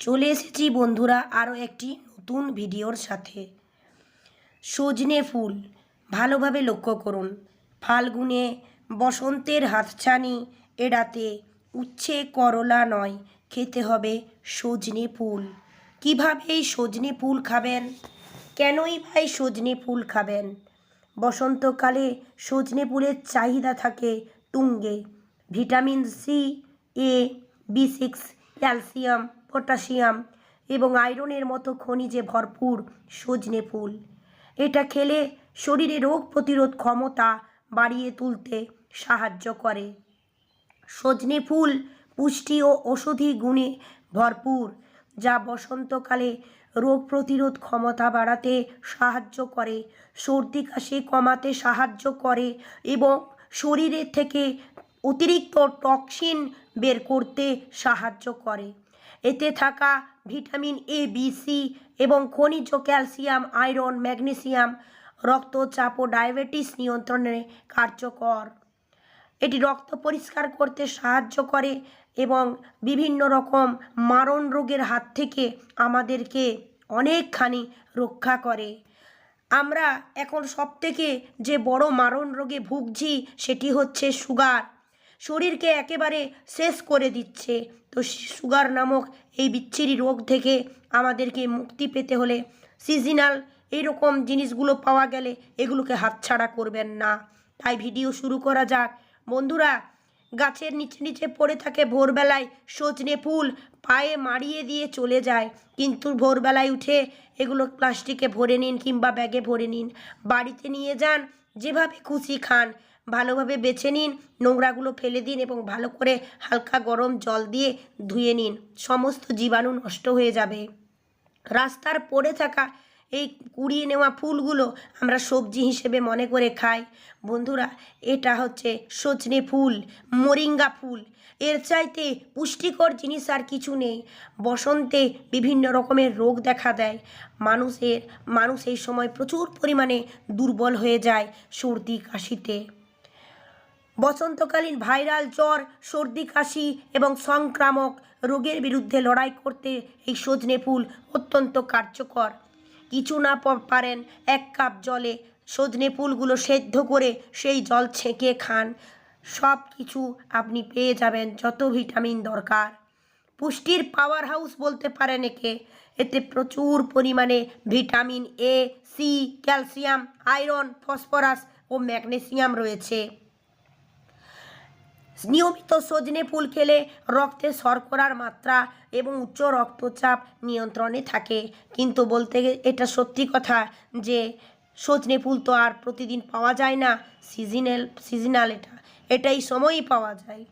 চলে এসেছি বন্ধুরা আরও একটি নতুন ভিডিওর সাথে। সজনে ফুল, ভালোভাবে লক্ষ্য করুন। ফাল্গুনে বসন্তের হাতছানি এড়াতে উচ্ছে করলা নয়, খেতে হবে সজনে ফুল। কীভাবে এই সজনে ফুল খাবেন? কেনই ভাই সজনে ফুল খাবেন? বসন্তকালে সজনে ফুলের চাহিদা থাকে তুঙ্গে vitamin C, A, B six, calcium potassium এবং আয়রনের মতো খনিজে ভরপুর সজনে ফুল। এটা খেলে শরীরে রোগ প্রতিরোধ ক্ষমতা বাড়িয়ে তুলতে সাহায্য করে। সজনে ফুল পুষ্টি ও ঔষধি গুণে ভরপুর, যা বসন্তকালে রোগ প্রতিরোধ ক্ষমতা বাড়াতে সাহায্য করে, সর্দি কাশি কমাতে সাহায্য করে এবং শরীরের থেকে অতিরিক্ত টক্সিন বের করতে সাহায্য করে। এতে থাকা ভিটামিন এ বি সি এবং খনিজ ক্যালসিয়াম, আয়রন, ম্যাগনেসিয়াম, রক্তচাপ ও ডায়াবেটিস নিয়ন্ত্রণে কার্যকর। এটি রক্ত পরিষ্কার করতে সাহায্য করে এবং বিভিন্ন রকম মারণ রোগের হাত থেকে আমাদেরকে অনেকখানি রক্ষা করে। আমরা এখন সবথেকে যে বড় মারণ রোগে ভুগছি সেটি হচ্ছে সুগার। শরীরকে একেবারে শেষ করে দিচ্ছে। তো সুগার নামক এই বিচ্ছিরি রোগ থেকে আমাদেরকে মুক্তি পেতে হলে সিজনাল এইরকম জিনিসগুলো পাওয়া গেলে এগুলোকে হাতছাড়া করবেন না। তাই ভিডিও শুরু করা যাক। বন্ধুরা, গাছের নিচে নিচে পড়ে থাকে ভোরবেলায় সজনে ফুল পায়ে মারিয়ে দিয়ে চলে যায়। কিন্তু ভোরবেলায় উঠে এগুলো প্লাস্টিকে ভরে নিন কিংবা ব্যাগে ভরে নিন। বাড়িতে নিয়ে যান, যেভাবে খুশি খান। ভালোভাবে বেছে নিন, নোংরাগুলো ফেলে দিন এবং ভালো করে হালকা গরম জল দিয়ে ধুয়ে নিন। সমস্ত জীবাণু নষ্ট হয়ে যাবে। রাস্তার পড়ে থাকা এই কুড়িয়ে নেওয়া ফুলগুলো আমরা সবজি হিসেবে মনে করে খাই। বন্ধুরা, এটা হচ্ছে সজনে ফুল, মোরিঙ্গা ফুল। এর চাইতে পুষ্টিকর জিনিস আর কিছু নেই। বসন্তে বিভিন্ন রকমের রোগ দেখা দেয়। মানুষের, মানুষ এই সময় প্রচুর পরিমাণে দুর্বল হয়ে যায় সর্দি, কাশিতে। বসন্তকালীন ভাইরাল জ্বর, সর্দি কাশি এবং সংক্রামক রোগের বিরুদ্ধে লড়াই করতে এই সজনে ফুল অত্যন্ত কার্যকর। কিছু না পারেন, এক কাপ জলে সজনে ফুলগুলো সেদ্ধ করে সেই জল ছেঁকে খান। সব কিছু আপনি পেয়ে যাবেন, যত ভিটামিন দরকার। পুষ্টির পাওয়ার হাউস বলতে পারেন একে। এতে প্রচুর পরিমাণে vitamin A C calcium iron phosphorus O magnesium রয়েছে। নিয়মিত সজনে ফুল খেলে রক্তে শর্করার মাত্রা এবং উচ্চ রক্তচাপ নিয়ন্ত্রণে থাকে। কিন্তু বলতে এটা সত্যি কথা যে সজনে ফুল তো আর প্রতিদিন পাওয়া যায় না সিজনাল সিজনাল এটা। এটাই সময়ই পাওয়া যায়।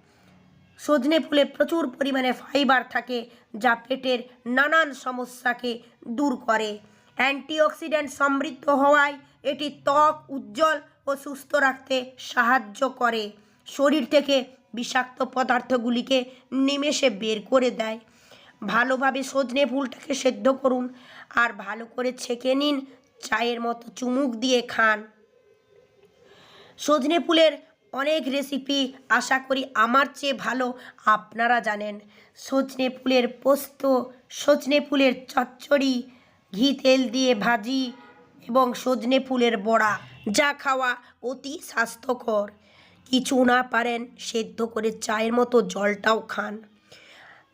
সজনে ফুলে প্রচুর পরিমাণে ফাইবার থাকে যা পেটের নানান সমস্যাকে দূর করে। অ্যান্টিঅক্সিডেন্ট সমৃদ্ধ হওয়ায় এটি ত্বক উজ্জ্বল ও সুস্থ রাখতে সাহায্য করে। শরীর থেকে বিষাক্ত পদার্থগুলিকে নিমেষে বের করে দেয়। ভালোভাবে সজনে ফুলটাকে সেদ্ধ করুন আর ভালো করে ছেঁকে নিন চায়ের মতো চুমুক দিয়ে খান। সজনে ফুলের অনেক রেসিপি আশা করি আমার চেয়ে ভালো আপনারা জানেন। সজনে ফুলের পোস্ত, সজনে ফুলের চচ্চড়ি, ঘি, তেল দিয়ে ভাজি এবং সজনে ফুলের বড়া যা খাওয়া অতি স্বাস্থ্যকর। কিছু না পারেন, সেদ্ধ করে চায়ের মতো জলটাও খান।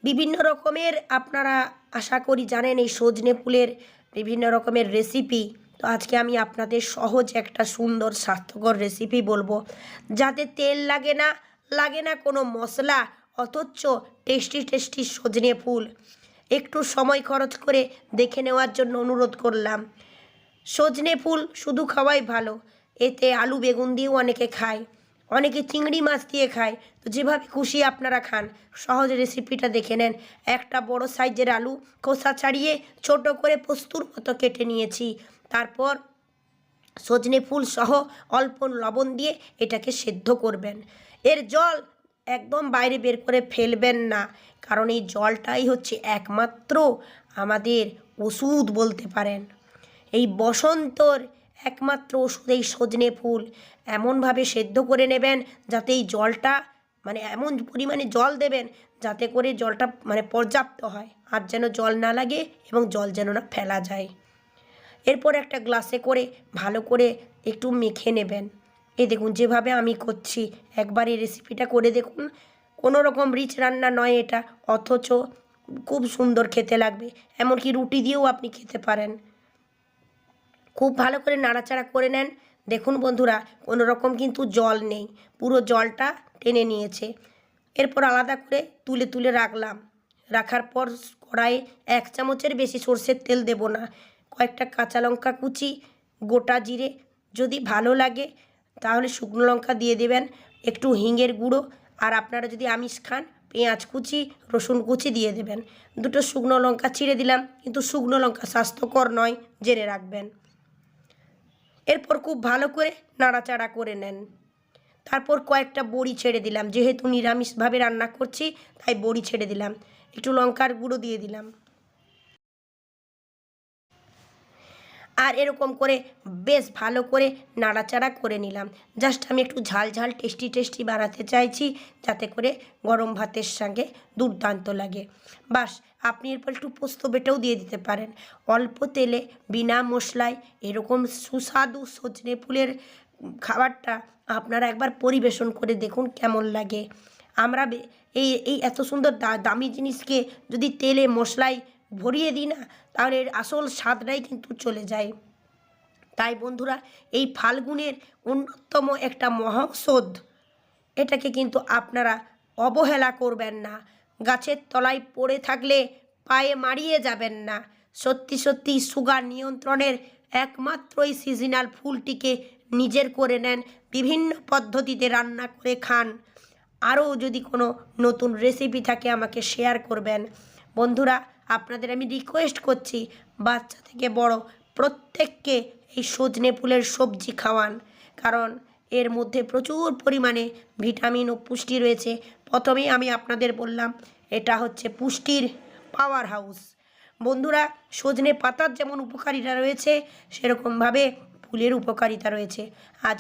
বিভিন্ন রকমের আপনারা আশা করি জানেন এই সজনে ফুলের বিভিন্ন রকমের রেসিপি তো আজকে আমি আপনাদের সহজ একটা সুন্দর স্বাস্থ্যকর রেসিপি বলব। যাতে তেল লাগে না লাগে না কোনো মশলা, অথচ টেস্টি টেস্টি সজনে ফুল। একটু সময় খরচ করে দেখে নেওয়ার জন্য অনুরোধ করলাম। সজনে ফুল শুধু খাওয়াই ভালো, এতে আলু, বেগুন দিয়েও অনেকে খায়। অনেকে চিংড়ি মাছ দিয়ে খায়। তো যেভাবে খুশি আপনারা খান। সহজ রেসিপিটা দেখে নেন। একটা বড় সাইজের আলু খোসা ছাড়িয়ে ছোট করে পোস্তুর মতো কেটে নিয়েছি। তারপর সজনে ফুল সহ অল্প লবণ দিয়ে এটাকে সেদ্ধ করবেন। এর জল একদম বাইরে বের করে ফেলবেন না। কারণ এই জলটাই হচ্ছে একমাত্র আমাদের ওষুধ বলতে পারেন। এই বসন্তর একমাত্র ওষুধ এই সজনে ফুল। এমনভাবে সেদ্ধ করে নেবেন যাতে এই জলটা মানে এমন পরিমাণে জল দেবেন যাতে করে জলটা মানে পর্যাপ্ত হয়। আর যেন জল না লাগে এবং জল যেন না ফেলা যায়। এরপর একটা গ্লাসে করে ভালো করে একটু মেখে নেবেন। এই দেখুন, যেভাবে আমি করছি, একবার এই রেসিপিটা করে দেখুন। কোনো রকম রিচ রান্না নয় এটা, অথচ খুব সুন্দর খেতে লাগবে। এমনকি রুটি দিয়েও আপনি খেতে পারেন। খুব ভালো করে নাড়াচাড়া করে নেন। দেখুন বন্ধুরা, কোনো রকম কিন্তু জল নেই। পুরো জলটা টেনে নিয়েছে। এরপর আলাদা করে তুলে তুলে রাখলাম। রাখার পর কড়াইয়ে এক চামচের বেশি সর্ষের তেল দেব না। কয়েকটা কাঁচা লঙ্কা কুচি, গোটা জিরে, যদি ভালো লাগে তাহলে শুকনো লঙ্কা দিয়ে দেবেন, একটু হিঙের গুঁড়ো, আর আপনারা যদি আমিষ খান, পেঁয়াজ কুচি, রসুন কুচি দিয়ে দেবেন। দুটো শুকনো লঙ্কা ছিঁড়ে দিলাম, কিন্তু শুকনো লঙ্কা স্বাস্থ্যকর নয়, জেনে রাখবেন। এরপর খুব ভালো করে নাড়াচাড়া করে নেন। তারপর কয়েকটা বড়ি ছেড়ে দিলাম। যেহেতু নিরামিষভাবে রান্না করছি, তাই বড়ি ছেড়ে দিলাম। একটু লঙ্কার গুঁড়ো দিয়ে দিলাম। আর এরকম করে বেশ ভালো করে নাড়াচাড়া করে নিলাম। জাস্ট আমি একটু ঝাল ঝাল টেস্টি টেস্টি বানাতে চাইছি, যাতে করে গরম ভাতের সঙ্গে দুর্দান্ত লাগে। বাস, আপনি এরপর একটু পোস্ত বেটেও দিয়ে দিতে পারেন। অল্প তেলে বিনা মশলায় এরকম সুস্বাদু সজনে ফুলের খাবারটা আপনারা একবার পরিবেশন করে দেখুন কেমন লাগে। আমরা এই এই এত সুন্দর দামি জিনিসকে যদি তেলে মশলায় ভরিয়ে দিই না, তাহলে আসল স্বাদটাই কিন্তু চলে যায়। তাই বন্ধুরা, এই ফাল্গুনের অন্যতম একটা মহৌষধ, এটাকে কিন্তু আপনারা অবহেলা করবেন না। গাছের তলায় পড়ে থাকলে পায়ে মারিয়ে যাবেন না। সত্যি সত্যি সুগার নিয়ন্ত্রণের একমাত্র এই সিজনাল ফুলটিকে নিজের করে নেন, বিভিন্ন পদ্ধতিতে রান্না করে খান। আরও যদি কোনো নতুন রেসিপি থাকে, আমাকে শেয়ার করবেন। বন্ধুরা, আপনাদের আমি রিকোয়েস্ট করছি, বাচ্চা থেকে বড় প্রত্যেককে এই সজনে ফুলের সবজি খাওয়ান। কারণ এর মধ্যে প্রচুর পরিমাণে ভিটামিন ও পুষ্টি রয়েছে। প্রথমেই আমি আপনাদের বললাম, এটা হচ্ছে পুষ্টির পাওয়ার হাউস বন্ধুরা, সজনে পাতার যেমন উপকারিতা রয়েছে, সেরকমভাবে ফুলের উপকারিতা রয়েছে। আজ